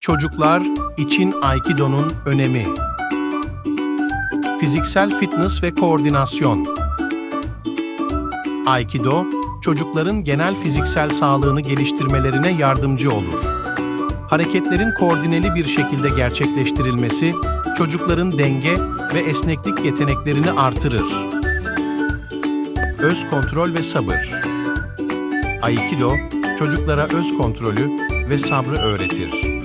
Çocuklar için Aikido'nun önemi. Fiziksel fitness ve koordinasyon. Aikido, çocukların genel fiziksel sağlığını geliştirmelerine yardımcı olur. Hareketlerin koordineli bir şekilde gerçekleştirilmesi, çocukların denge ve esneklik yeteneklerini artırır. Öz kontrol ve sabır. Aikido, çocuklara öz kontrolü ve sabrı öğretir.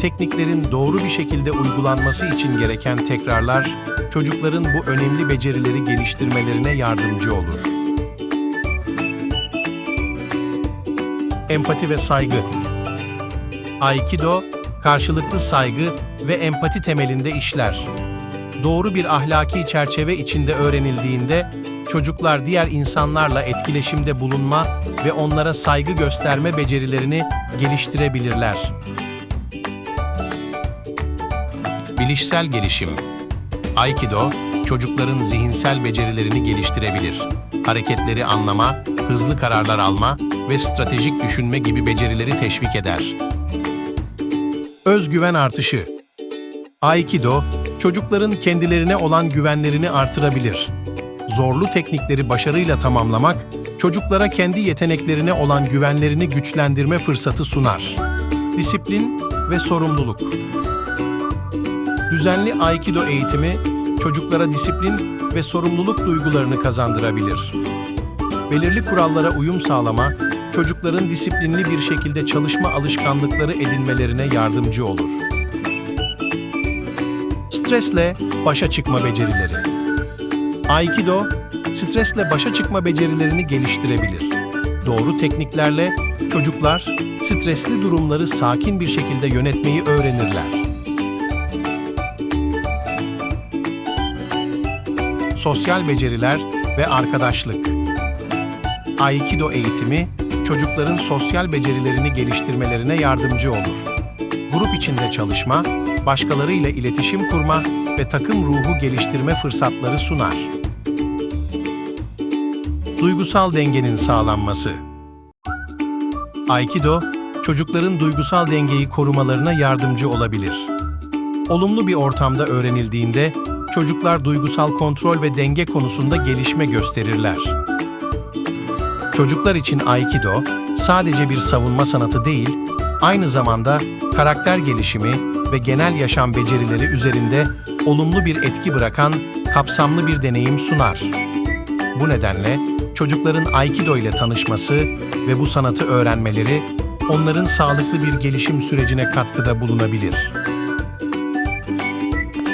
Tekniklerin doğru bir şekilde uygulanması için gereken tekrarlar, çocukların bu önemli becerileri geliştirmelerine yardımcı olur. Empati ve saygı. Aikido, karşılıklı saygı ve empati temelinde işler. Doğru bir ahlaki çerçeve içinde öğrenildiğinde, çocuklar diğer insanlarla etkileşimde bulunma ve onlara saygı gösterme becerilerini geliştirebilirler. Bilişsel gelişim Aikido, çocukların zihinsel becerilerini geliştirebilir. Hareketleri anlama, hızlı kararlar alma ve stratejik düşünme gibi becerileri teşvik eder. Özgüven artışı Aikido, çocukların kendilerine olan güvenlerini artırabilir. Zorlu teknikleri başarıyla tamamlamak, çocuklara kendi yeteneklerine olan güvenlerini güçlendirme fırsatı sunar. Disiplin ve sorumluluk Düzenli Aikido eğitimi, çocuklara disiplin ve sorumluluk duygularını kazandırabilir. Belirli kurallara uyum sağlama, çocukların disiplinli bir şekilde çalışma alışkanlıkları edinmelerine yardımcı olur. Stresle başa çıkma becerileri. Aikido, stresle başa çıkma becerilerini geliştirebilir. Doğru tekniklerle çocuklar stresli durumları sakin bir şekilde yönetmeyi öğrenirler. Sosyal beceriler ve arkadaşlık. Aikido eğitimi, çocukların sosyal becerilerini geliştirmelerine yardımcı olur. Grup içinde çalışma, başkalarıyla iletişim kurma ve takım ruhu geliştirme fırsatları sunar. Duygusal dengenin sağlanması. Aikido, çocukların duygusal dengeyi korumalarına yardımcı olabilir. Olumlu bir ortamda öğrenildiğinde, çocuklar duygusal kontrol ve denge konusunda gelişme gösterirler. Çocuklar için Aikido sadece bir savunma sanatı değil, aynı zamanda karakter gelişimi ve genel yaşam becerileri üzerinde olumlu bir etki bırakan kapsamlı bir deneyim sunar. Bu nedenle çocukların Aikido ile tanışması ve bu sanatı öğrenmeleri onların sağlıklı bir gelişim sürecine katkıda bulunabilir.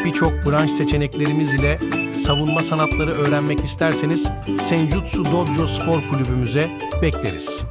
Birçok branş seçeneklerimiz ile savunma sanatları öğrenmek isterseniz Senjutsu Dojo Spor Kulübümüze bekleriz.